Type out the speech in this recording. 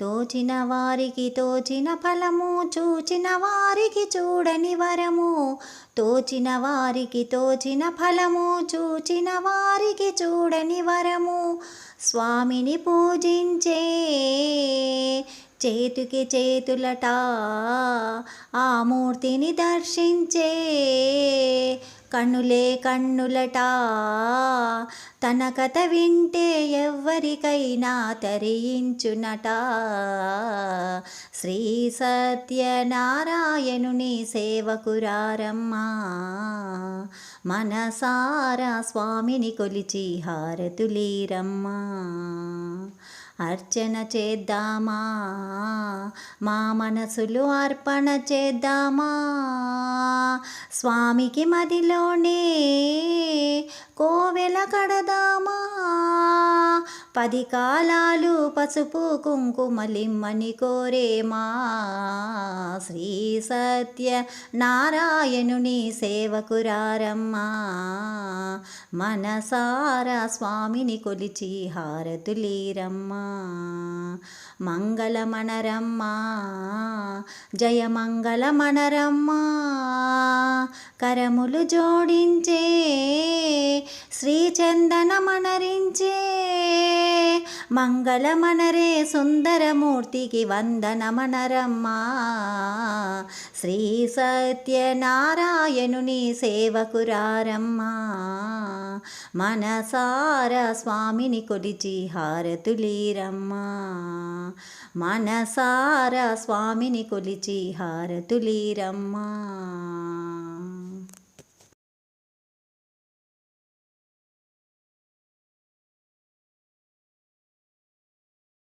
తోచిన వారికి తోచిన ఫలము చూచిన వారికి చూడని వరము. తోచిన వారికి తోచిన ఫలము చూచిన వారికి చూడని వరము. స్వామిని పూజించే చేతికి చేతులట ఆ మూర్తిని దర్శించే కన్నులే కన్నులట తన కథ వింటే ఎవ్వరికైనా తరించునట శ్రీ సత్యనారాయణుని సేవకురారమ్మా. మనసారా స్వామిని కొలిచి హారతులీరమ్మా. అర్చన చేద్దామా? మా మనసులు అర్పణ చేద్దామా? స్వామికి మదిలోనే కోవెల కడదామా? పది కాలాలు పసుపు కుంకుమలిమ్మని కోరేమా శ్రీ సత్య నారాయణుని సేవకురారమ్మా మనసారా స్వామిని కొలిచి హారతులీరమ్మా మంగళమణరమ్మా జయ మంగళమణరమ్మా కరములు జోడించే శ్రీచందనమణరించే మంగళమనరే సుందరమూర్తికి వందనమనరమ్మా. శ్రీ సత్యనారాయణుని సేవకురారమ్మా. మనసార స్వామిని కొలిచి హారతులీరమ్మా. మనసార స్వామిని కొలిచి హారతులీరమ్మా.